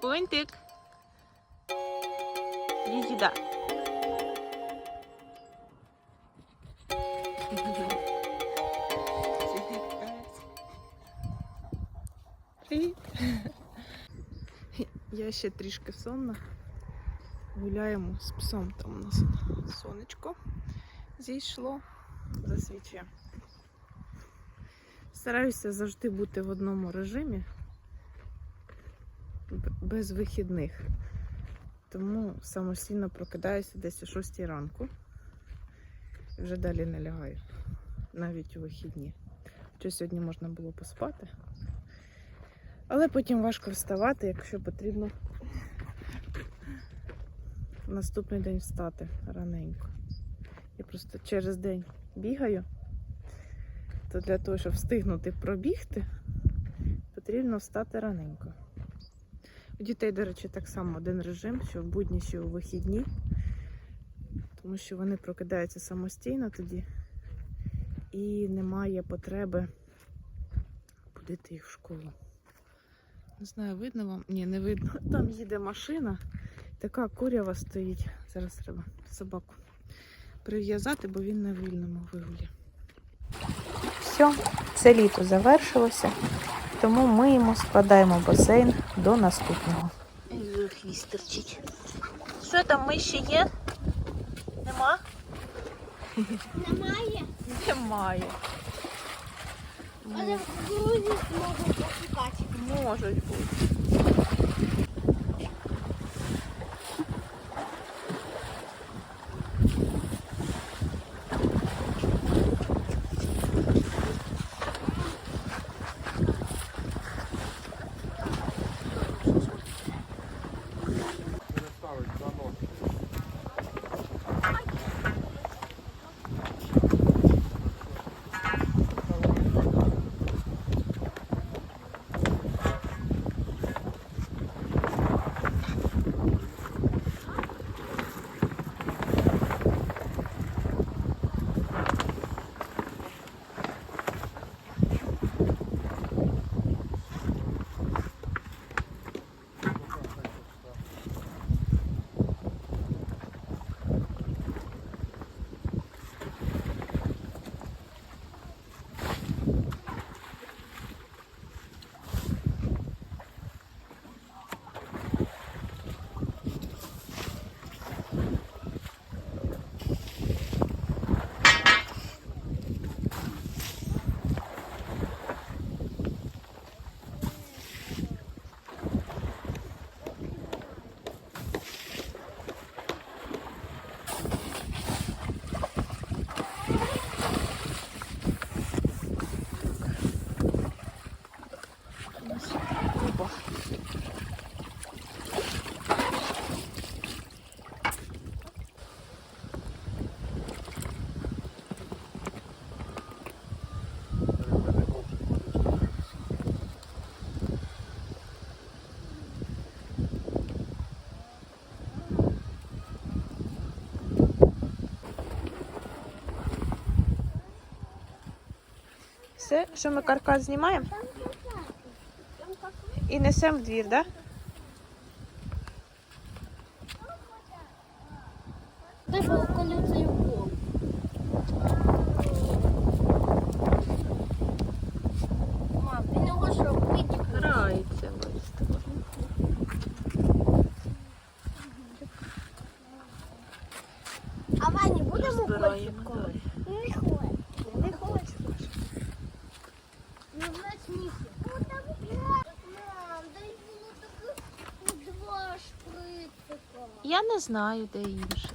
Пуньтик. Иди сюда. Привіт. Я ще трішки сонна. Гуляємо з псом. Там у нас сонечко зійшло, засвічує. Стараюся завжди бути в одному режимі без вихідних. Тому самостійно прокидаюся десь о 6 ранку і вже далі не лягаю, навіть у вихідні. Хоча сьогодні можна було поспати. Але потім важко вставати, якщо потрібно наступний день встати раненько. Я просто через день бігаю, то для того, щоб встигнути пробігти, потрібно встати раненько. У дітей, до речі, так само один режим, що в будні, що у вихідні, тому що вони прокидаються самостійно тоді і немає потреби будити їх в школу. Не знаю, видно вам? Ні, не видно. Там їде машина, така курява стоїть. Зараз треба собаку прив'язати, бо він на вільному вигулі. Все, це літо завершилося, тому миємо, складаємо басейн до наступного. Хвіст торчить. Що там миші є? Нема? Немає, Немає. але в грузі можна пошукати. Можуть бути. Все, що ми каркас знімаємо і несемо в двір, так? Да? Знаю, де інший.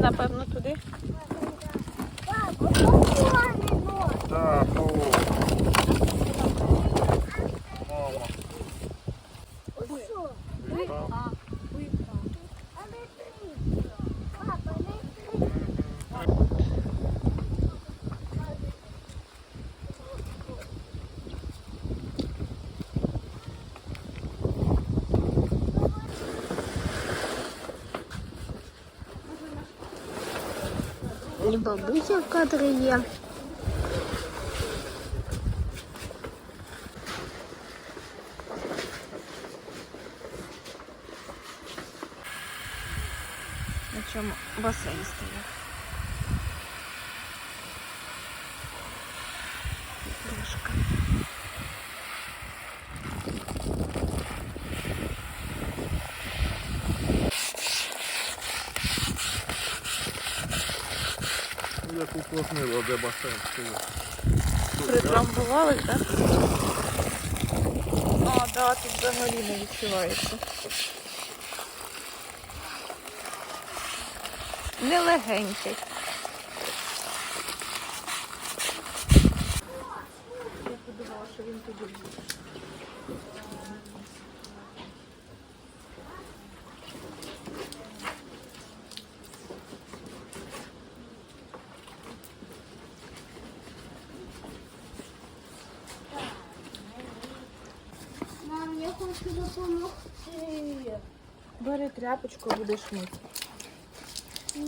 Напевно, туди. Так, о. Мама. Що? Випав. А не три. Папа, не три. І бабуся в кадрі є. На чому басейн стояв. Як уплотнило, де басейн стоїть. Притрамбували, так? А, да, тут взагалі не відчувається. Нелегенький. Я подумала, що він туди буде. Мам, я хочу допомогти. Бери тряпочку, будеш мити. І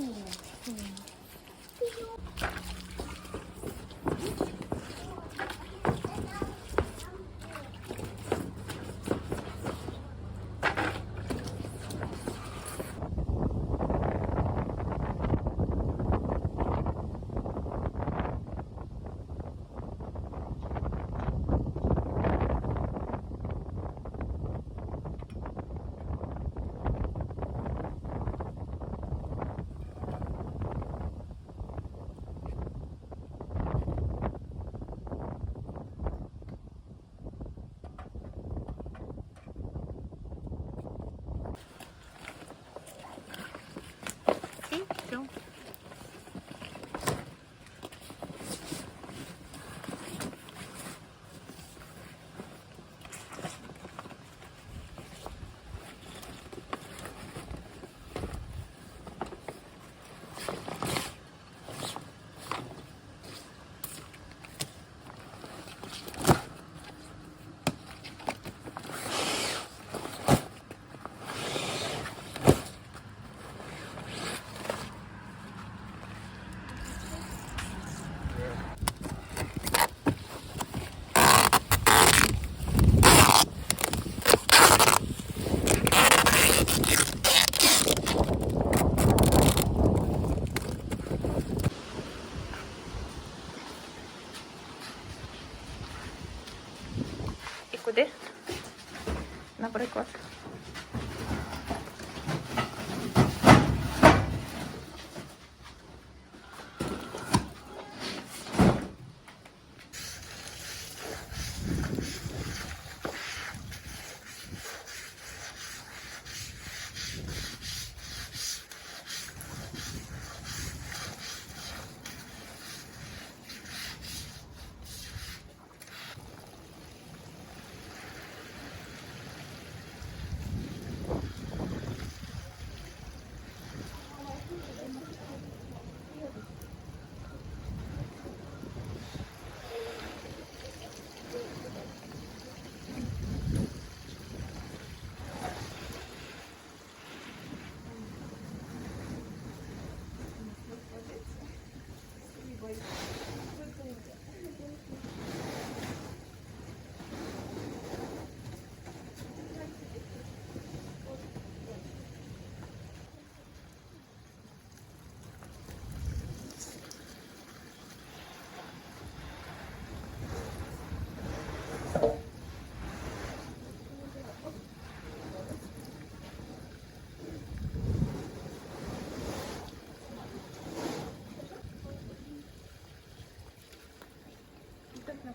куди? Наприклад.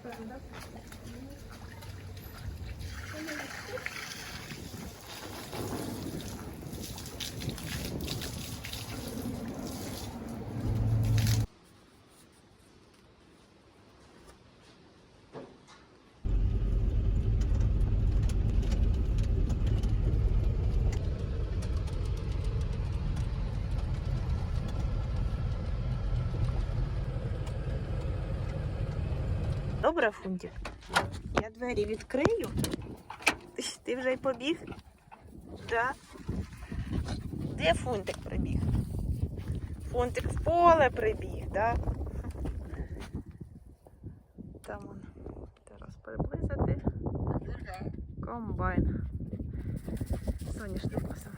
Thank you. Добре, Фунтик? Я двері відкрию. Ти, вже й побіг? Да? Де Фунтик прибіг? Фунтик в поле прибіг, да? Там он. Зараз приблизити. Комбайн. Соняшник посам.